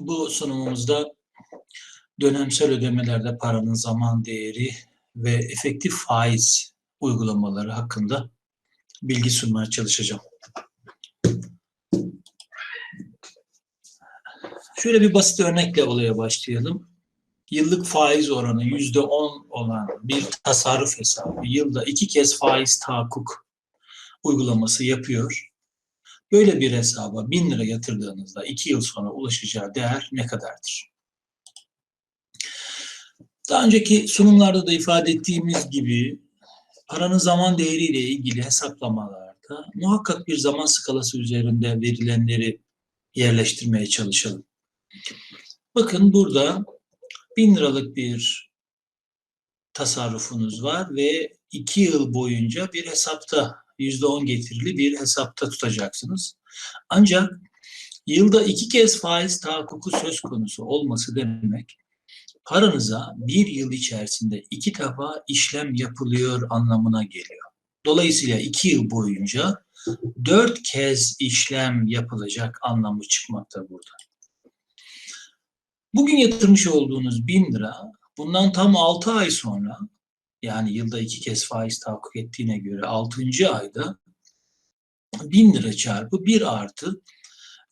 Bu sunumumuzda dönemsel ödemelerde paranın zaman değeri ve efektif faiz uygulamaları hakkında bilgi sunmaya çalışacağım. Şöyle bir basit örnekle olaya başlayalım. Yıllık faiz oranı yüzde on olan bir tasarruf hesabı yılda iki kez faiz tahakkuk uygulaması yapıyor. Böyle bir hesaba bin lira yatırdığınızda iki yıl sonra ulaşacağı değer ne kadardır? Daha önceki sunumlarda da ifade ettiğimiz gibi paranın zaman değeriyle ilgili hesaplamalarda muhakkak bir zaman skalası üzerinde verilenleri yerleştirmeye çalışalım. Bakın burada bin liralık bir tasarrufunuz var ve iki yıl boyunca bir hesapta yüzde on getirili bir hesapta tutacaksınız. Ancak yılda iki kez faiz tahakkuku söz konusu olması demek paranıza bir yıl içerisinde iki defa işlem yapılıyor anlamına geliyor. Dolayısıyla iki yıl boyunca dört kez işlem yapılacak anlamı çıkmakta burada. Bugün yatırmış olduğunuz bin lira bundan tam altı ay sonra yani yılda iki kez faiz tahakkuk ettiğine göre altıncı ayda bin lira çarpı bir artı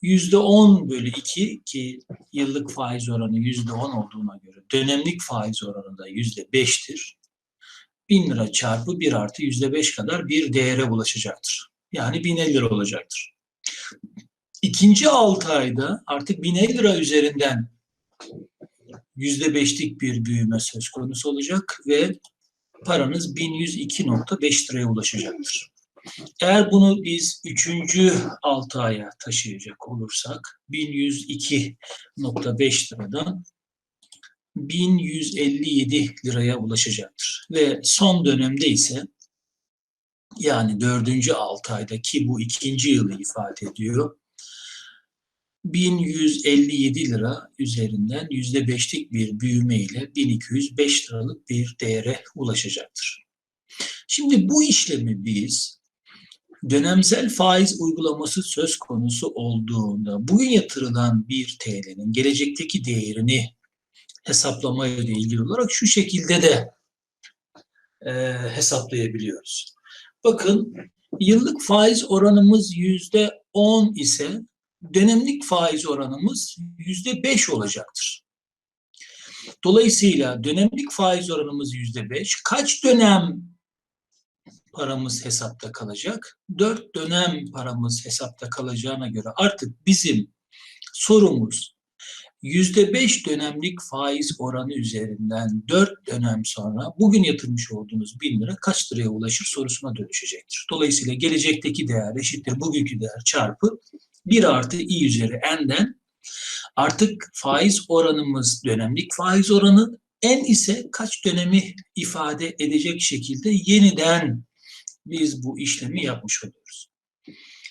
yüzde on bölü iki ki yıllık faiz oranı yüzde on olduğuna göre dönemlik faiz oranı da yüzde beştir. Bin lira çarpı bir artı yüzde beş kadar bir değere ulaşacaktır. Yani bin elli lira olacaktır. İkinci altı ayda artık bin elli lira üzerinden yüzde beşlik bir büyüme söz konusu olacak ve paranız 1102.5 liraya ulaşacaktır. Eğer bunu biz üçüncü 6 aya taşıyacak olursak 1102.5 liradan 1157 liraya ulaşacaktır. Ve son dönemde ise yani dördüncü 6 ayda ki bu ikinci yılı ifade ediyor. 1157 lira üzerinden %5'lik bir büyüme ile 1205 liralık bir değere ulaşacaktır. Şimdi bu işlemi biz dönemsel faiz uygulaması söz konusu olduğunda bugün yatırılan bir TL'nin gelecekteki değerini hesaplamayla ilgili olarak şu şekilde de e, hesaplayabiliyoruz. Bakın yıllık faiz oranımız yüzde 10 ise dönemlik faiz oranımız yüzde beş olacaktır. Dolayısıyla dönemlik faiz oranımız yüzde beş. Kaç dönem paramız hesapta kalacak? Dört dönem paramız hesapta kalacağına göre artık bizim sorumuz yüzde beş dönemlik faiz oranı üzerinden dört dönem sonra bugün yatırmış olduğunuz bin lira kaç liraya ulaşır sorusuna dönüşecektir. Dolayısıyla gelecekteki değer eşittir bugünkü değer çarpı 1 artı i üzeri n'den artık faiz oranımız dönemlik faiz oranı n ise kaç dönemi ifade edecek şekilde yeniden biz bu işlemi yapmış oluyoruz.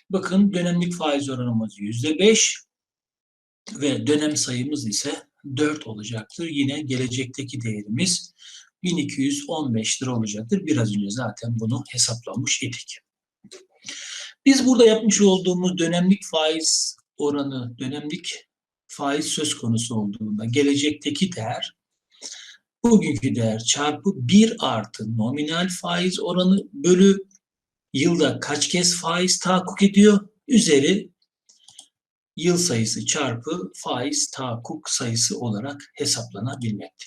Bakın dönemlik faiz oranımız yüzde beş ve dönem sayımız ise 4 olacaktır. Yine gelecekteki değerimiz 1215 lira olacaktır. Biraz önce zaten bunu hesaplamış idik. Biz burada yapmış olduğumuz dönemlik faiz oranı, dönemlik faiz söz konusu olduğunda gelecekteki değer bugünkü değer çarpı 1 artı nominal faiz oranı bölü yılda kaç kez faiz tahakkuk ediyor üzeri yıl sayısı çarpı faiz tahakkuk sayısı olarak hesaplanabilmekte.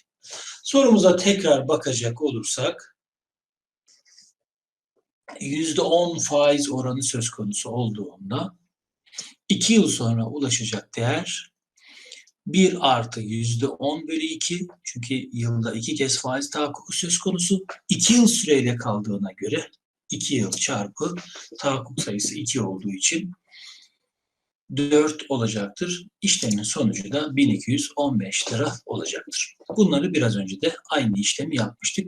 Sorumuza tekrar bakacak olursak %10 faiz oranı söz konusu olduğunda 2 yıl sonra ulaşacak değer 1 artı %10 bölü 2 çünkü yılda 2 kez faiz tahakkuku söz konusu. 2 yıl süreyle kaldığına göre 2 yıl çarpı tahakkuk sayısı 2 olduğu için 4 olacaktır. İşlemin sonucu da 1215 lira olacaktır. Bunları biraz önce de aynı işlemi yapmıştık.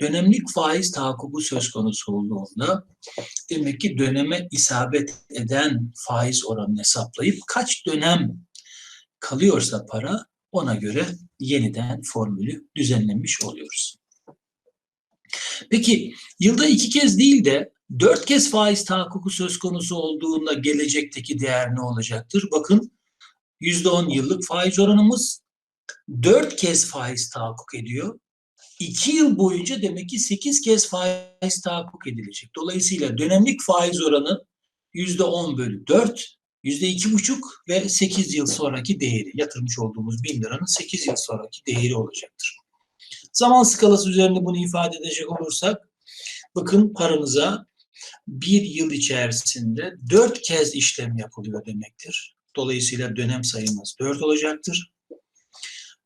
Dönemlik faiz tahakkuku söz konusu olduğunda demek ki döneme isabet eden faiz oranını hesaplayıp kaç dönem kalıyorsa para ona göre yeniden formülü düzenlemiş oluyoruz. Peki yılda iki kez değil de dört kez faiz tahakkuku söz konusu olduğunda gelecekteki değer ne olacaktır? Bakın %10 yıllık faiz oranımız 4 kez faiz tahakkuk ediyor. 2 yıl boyunca demek ki 8 kez faiz tahakkuk edilecek. Dolayısıyla dönemlik faiz oranı %10 bölü 4, %2,5 ve 8 yıl sonraki değeri. Yatırmış olduğumuz 1000 liranın 8 yıl sonraki değeri olacaktır. Zaman skalası üzerinde bunu ifade edecek olursak, bakın paranıza bir yıl içerisinde 4 kez işlem yapılıyor demektir. Dolayısıyla dönem sayımız 4 olacaktır.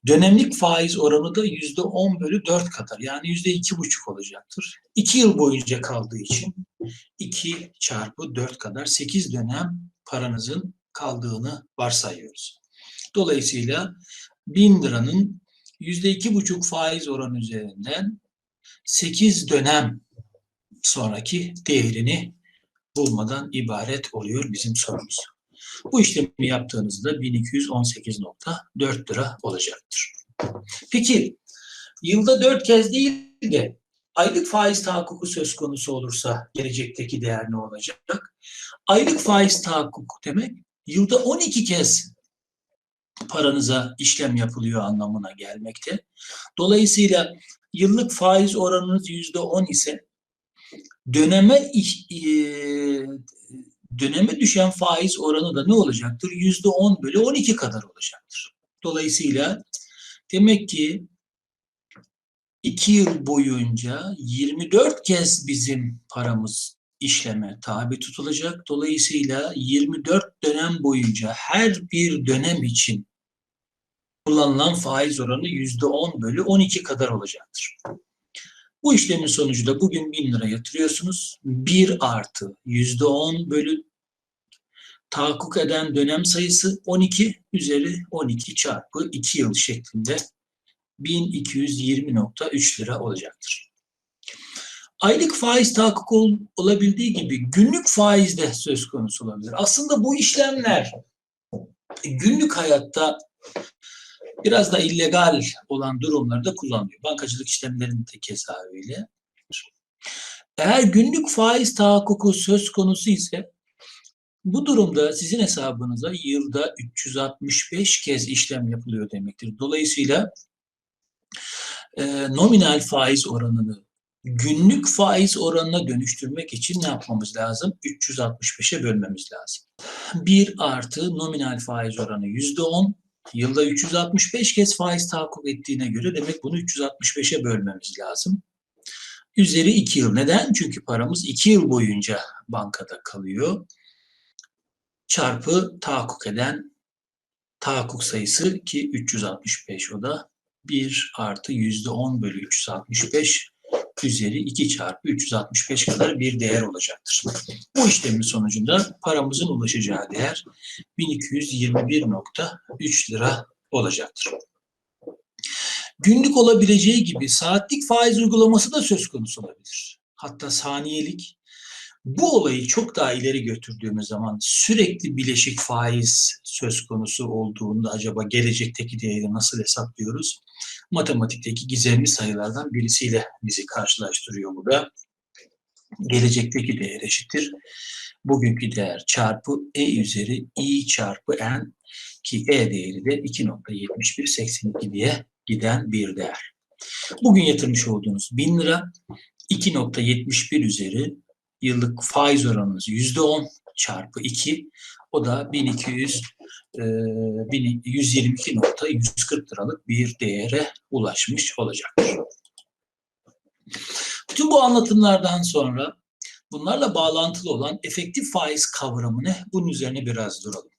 Dönemlik faiz oranı da yüzde 10 bölü 4 kadar yani yüzde iki buçuk olacaktır. 2 yıl boyunca kaldığı için 2 çarpı 4 kadar 8 dönem paranızın kaldığını varsayıyoruz. Dolayısıyla 1000 liranın yüzde iki buçuk faiz oranı üzerinden 8 dönem sonraki değerini bulmadan ibaret oluyor bizim sorumuz. Bu işlemi yaptığınızda 1218.4 lira olacaktır. Peki yılda 4 kez değil de aylık faiz tahakkuku söz konusu olursa gelecekteki değer ne olacak? Aylık faiz tahakkuku demek yılda 12 kez paranıza işlem yapılıyor anlamına gelmekte. Dolayısıyla yıllık faiz oranınız %10 ise döneme eee, döneme düşen faiz oranı da ne olacaktır? Yüzde 10 bölü 12 kadar olacaktır. Dolayısıyla demek ki 2 yıl boyunca 24 kez bizim paramız işleme tabi tutulacak. Dolayısıyla 24 dönem boyunca her bir dönem için kullanılan faiz oranı yüzde 10 bölü 12 kadar olacaktır. Bu işlemin sonucu da bugün 1000 lira yatırıyorsunuz. 1 artı yüzde 10 bölü tahakkuk eden dönem sayısı 12 üzeri 12 çarpı 2 yıl şeklinde 1220.3 lira olacaktır. Aylık faiz tahakkuk ol- olabildiği gibi günlük faiz de söz konusu olabilir. Aslında bu işlemler günlük hayatta biraz da illegal olan durumlarda kullanılıyor. Bankacılık işlemlerinin de keza öyle. Eğer günlük faiz tahakkuku söz konusu ise bu durumda sizin hesabınıza yılda 365 kez işlem yapılıyor demektir. Dolayısıyla e, nominal faiz oranını günlük faiz oranına dönüştürmek için ne yapmamız lazım? 365'e bölmemiz lazım. 1 artı nominal faiz oranı %10, yılda 365 kez faiz tahakkuk ettiğine göre demek bunu 365'e bölmemiz lazım. Üzeri 2 yıl. Neden? Çünkü paramız 2 yıl boyunca bankada kalıyor. Çarpı tahakkuk eden tahakkuk sayısı ki 365 o da 1 artı %10 bölü 365 üzeri 2 çarpı 365 kadar bir değer olacaktır. Bu işlemin sonucunda paramızın ulaşacağı değer 1221.3 lira olacaktır. Günlük olabileceği gibi saatlik faiz uygulaması da söz konusu olabilir. Hatta saniyelik. Bu olayı çok daha ileri götürdüğümüz zaman sürekli bileşik faiz söz konusu olduğunda acaba gelecekteki değeri nasıl hesaplıyoruz? Matematikteki gizemli sayılardan birisiyle bizi karşılaştırıyor bu da. Gelecekteki değer eşittir. Bugünkü değer çarpı e üzeri i çarpı n ki e değeri de 2.7182 diye giden bir değer. Bugün yatırmış olduğunuz 1000 lira 2.71 üzeri yıllık faiz oranınız %10 çarpı 2 o da 1200 e, 122.140 liralık bir değere ulaşmış olacaktır. Bütün bu anlatımlardan sonra bunlarla bağlantılı olan efektif faiz kavramı ne? Bunun üzerine biraz duralım.